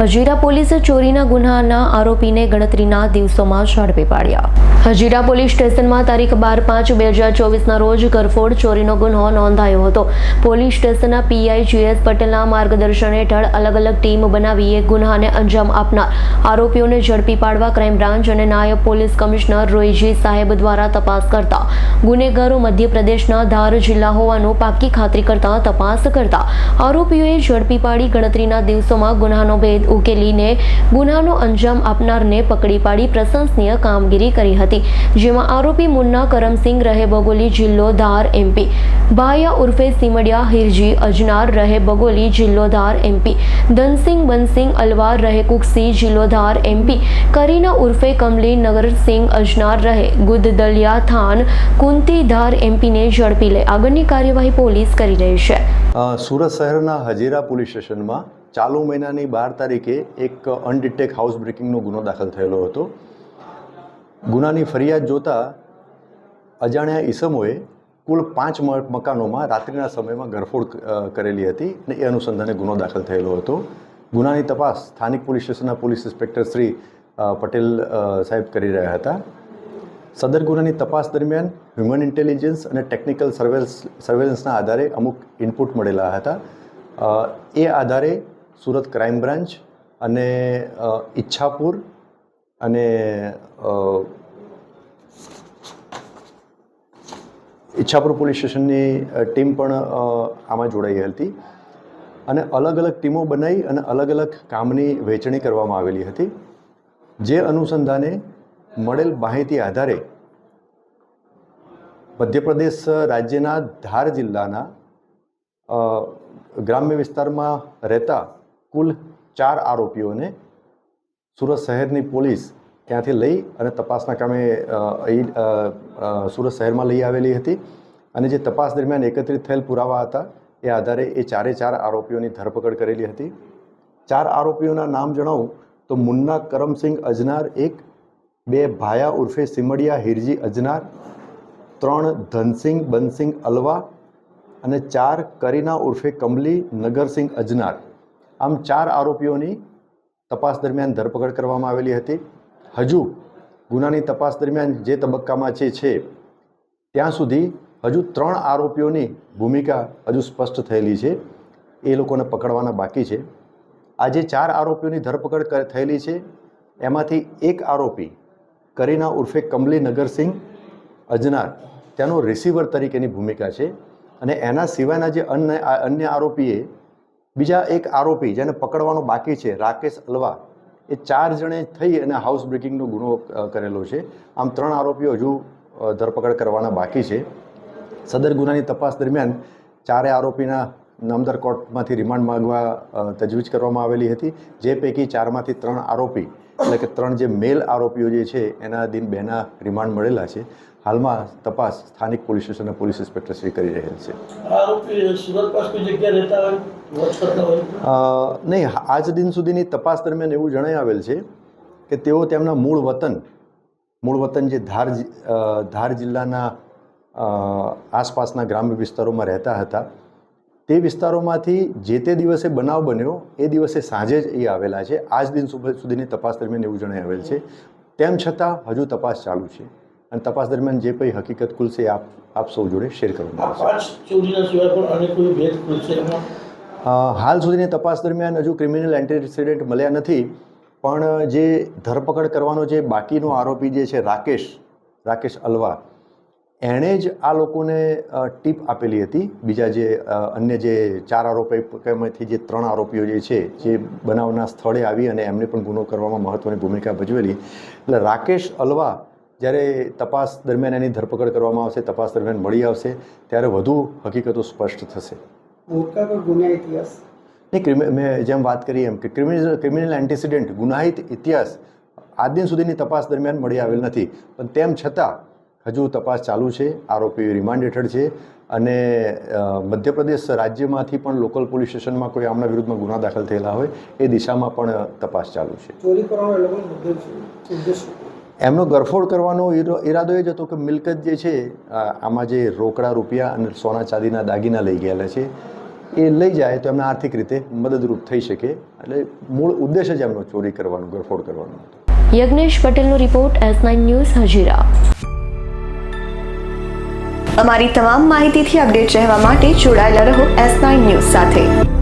હજીરા પોલીસે ચોરીના ગુનાના આરોપીને ગણતરીના દિવસોમાં ઝડપી પાડ્યા. હજીરા પોલીસ સ્ટેશનમાં તારીખ બાર પાંચ બે હજાર ચોવીસના રોજ ગરફોડ ચોરીનો ગુન્હો નોંધાયો હતો. પોલીસ સ્ટેશનના પીઆઈ જીએસ પટેલના માર્ગદર્શન હેઠળ અલગ અલગ ટીમ બનાવી એક ગુન્હાને અંજામ આપનાર આરોપીઓને ઝડપી પાડવા ક્રાઇમ બ્રાન્ચ અને નાયબ પોલીસ કમિશનર રોયજી સાહેબ દ્વારા તપાસ કરતા. ગુનેગારો મધ્યપ્રદેશના ધાર જિલ્લા હોવાનું પાકી ખાતરી કરતા તપાસ કરતા. આરોપીઓએ ઝડપી પાડી ગણતરીના દિવસોમાં ગુન્હાનો ભેદ ઉકેલીને ગુનાનો અંજામ આપનારને પકડી પાડી પ્રશંસનીય કામગીરી કરી હતી. જેમાં આરોપી મુન્ના કરમસિંહ રહે બગોલી જિલ્લો ધાર એમપી ભાયા ઉર્ફે સિમડિયા હિરજી અજનાર રહે બગોલી જિલ્લો ધાર એમપી ધનસિંહ બનસિંહ અલવાર રહે કુકસી જિલ્લો ધાર એમપી કરીના ઉર્ફે કમલી નગરસિંહ અજનાર રહે ગુદદલિયા થાન કુંતી ધાર એમપીને ઝડપી લઈ આગળની કાર્યવાહી પોલીસ કરી રહી છે. સુરત શહેરના હજીરા પોલીસ સ્ટેશનમાં ચાલુ મહિનાની બાર તારીખે એક અનડિટેક હાઉસ બ્રેકિંગનો ગુનો દાખલ થયેલો હતો. ગુનાની ફરિયાદ જોતા અજાણ્યા ઈસમોએ કુલ પાંચ મકાનોમાં રાત્રિના સમયમાં ગરફોડ કરેલી હતી અને એ અનુસંધાને ગુનો દાખલ થયેલો હતો. ગુનાની તપાસ સ્થાનિક પોલીસ સ્ટેશનના પોલીસ ઇન્સ્પેક્ટર શ્રી પટેલ સાહેબ કરી રહ્યા હતા. સદર ગુનાની તપાસ દરમિયાન હ્યુમન ઇન્ટેલિજન્સ અને ટેકનિકલ સર્વેલન્સ સર્વેલન્સના આધારે અમુક ઇનપુટ મળેલા હતા. એ આધારે સુરત ક્રાઇમ બ્રાન્ચ અને ઈચ્છાપુર અને ઈચ્છાપુર પોલીસ સ્ટેશનની ટીમ પણ આમાં જોડાઈ હતી. અને અલગ અલગ ટીમો બનાવી અને અલગ અલગ કામની વહેંચણી કરવામાં આવેલી હતી. જે અનુસંધાને મળેલ માહિતી આધારે મધ્યપ્રદેશ રાજ્યના ધાર જિલ્લાના ગ્રામ્ય વિસ્તારમાં રહેતા કુલ ચાર આરોપીઓને સુરત શહેરની પોલીસ ત્યાંથી લઈ અને તપાસના કામે અહીં સુરત શહેરમાં લઈ આવેલી હતી. અને જે તપાસ દરમિયાન એકત્રિત થયેલ પુરાવા હતા, એ આધારે એ ચારે ચાર આરોપીઓની ધરપકડ કરેલી હતી. ચાર આરોપીઓના નામ જણાવું તો મુન્ના કરમસિંહ અજનાર એક, બે ભાયા ઉર્ફે સિમડિયા હિરજી અજનાર, ત્રણ ધનસિંહ બનસિંહ અલવા અને ચાર કરીના ઉર્ફે કમલી નગરસિંહ અજનાર. આમ ચાર આરોપીઓની તપાસ દરમિયાન ધરપકડ કરવામાં આવેલી હતી. હજુ ગુનાની તપાસ દરમિયાન જે તબક્કામાં છે છે, ત્યાં સુધી હજુ ત્રણ આરોપીઓની ભૂમિકા હજુ સ્પષ્ટ થયેલી છે. એ લોકોને પકડવાના બાકી છે. આ જે ચાર આરોપીઓની ધરપકડ થયેલી છે, એમાંથી એક આરોપી કરીના ઉર્ફે કમલી નગરસિંહ અજનાર તેનો રિસીવર તરીકેની ભૂમિકા છે. અને એના સિવાયના જે અન્ય અન્ય આરોપીએ બીજા એક આરોપી જેને પકડવાનો બાકી છે, રાકેશ અલવા, એ ચાર જણે થઈ અને હાઉસ બ્રેકિંગનો ગુનો કરેલો છે. આમ ત્રણ આરોપીઓ હજુ ધરપકડ કરવાના બાકી છે. સદર ગુનાની તપાસ દરમિયાન ચારે આરોપીના નામદાર કોર્ટમાંથી રિમાન્ડ માંગવા તજવીજ કરવામાં આવેલી હતી. જે પૈકી ચારમાંથી ત્રણ આરોપી, એટલે કે ત્રણ જે મેલ આરોપીઓ જે છે, એના દિન બેના રિમાન્ડ મળેલા છે. હાલમાં તપાસ સ્થાનિક પોલીસ સ્ટેશનના પોલીસ ઇન્સ્પેક્ટર શ્રી કરી રહેલ છે. નહીં આજ દિન સુધીની તપાસ દરમિયાન એવું જણાઈ આવેલ છે કે તેઓ તેમના મૂળ વતન મૂળ વતન જે ધાર ધાર જિલ્લાના આસપાસના ગ્રામ્ય વિસ્તારોમાં રહેતા હતા તે વિસ્તારોમાંથી જે તે દિવસે બનાવ બન્યો એ દિવસે સાંજે જ એ આવેલા છે. આજ દિન સુધ- સુધીની તપાસ દરમિયાન એવું જણાઈ આવેલ છે. તેમ છતાં હજુ તપાસ ચાલુ છે. અને તપાસ દરમિયાન જે કંઈ હકીકત ખુલશે આપ આપ સૌ જોડે શેર કરવામાં પાંચ ચોરીના સિવાય પણ અન્ય કોઈ ભેદ ખુલશે હાલ સુધીની તપાસ દરમિયાન હજુ ક્રિમિનલ એન્ટીસિડેન્ટ મળ્યા નથી પણ જે ધરપકડ કરવાનો જે બાકીનો આરોપી જે છે રાકેશ રાકેશ અલવા એણે જ આ લોકોને ટીપ આપેલી હતી. બીજા જે અન્ય જે ચાર આરોપીમાંથી જે ત્રણ આરોપીઓ જે છે જે બનાવના સ્થળે આવી અને એમને પણ ગુનો કરવામાં મહત્ત્વની ભૂમિકા ભજવેલી. એટલે રાકેશ અલવા જ્યારે તપાસ દરમિયાન એની ધરપકડ કરવામાં આવશે તપાસ દરમિયાન મળી આવશે ત્યારે વધુ હકીકતો સ્પષ્ટ થશે. નહીં ક્રિમિ મેં જેમ વાત કરી એમ કે ક્રિમિનલ ક્રિમિનલ એન્ટિસિડન્ટ ગુનાહિત ઇતિહાસ આજ દિન સુધીની તપાસ દરમિયાન મળી આવેલ નથી. પણ તેમ છતાં હજુ તપાસ ચાલુ છે આરોપી રિમાન્ડ હેઠળ છે અને મધ્યપ્રદેશ રાજ્યમાંથી પણ લોકલ પોલીસ સ્ટેશનમાં કોઈ આમના વિરુદ્ધમાં ગુના દાખલ થયેલા હોય એ દિશામાં પણ તપાસ ચાલુ છે. ચોરી કરવાનો એમનો ગરફોડ કરવાનો ઈરો- ઈરાદો એ જ હતો કે મિલકત જે છે આમાં જે રોકડા રૂપિયા અને સોના ચાંદીના દાગીના લઈ ગયેલા છે એ લઈ જાય તો એમને આર્થિક રીતે મદદરૂપ થઈ શકે. એટલે મૂળ ઉદ્દેશ જ એમનો ચોરી કરવાનો ગરફોડ કરવાનો હતો. યજ્ઞેશ પટેલનો report S nine news Hazira. અમારી તમામ માહિતીથી અપડેટ રહેવા માટે જોડાયેલા રહો એસ નાઇન ન્યૂઝ સાથે.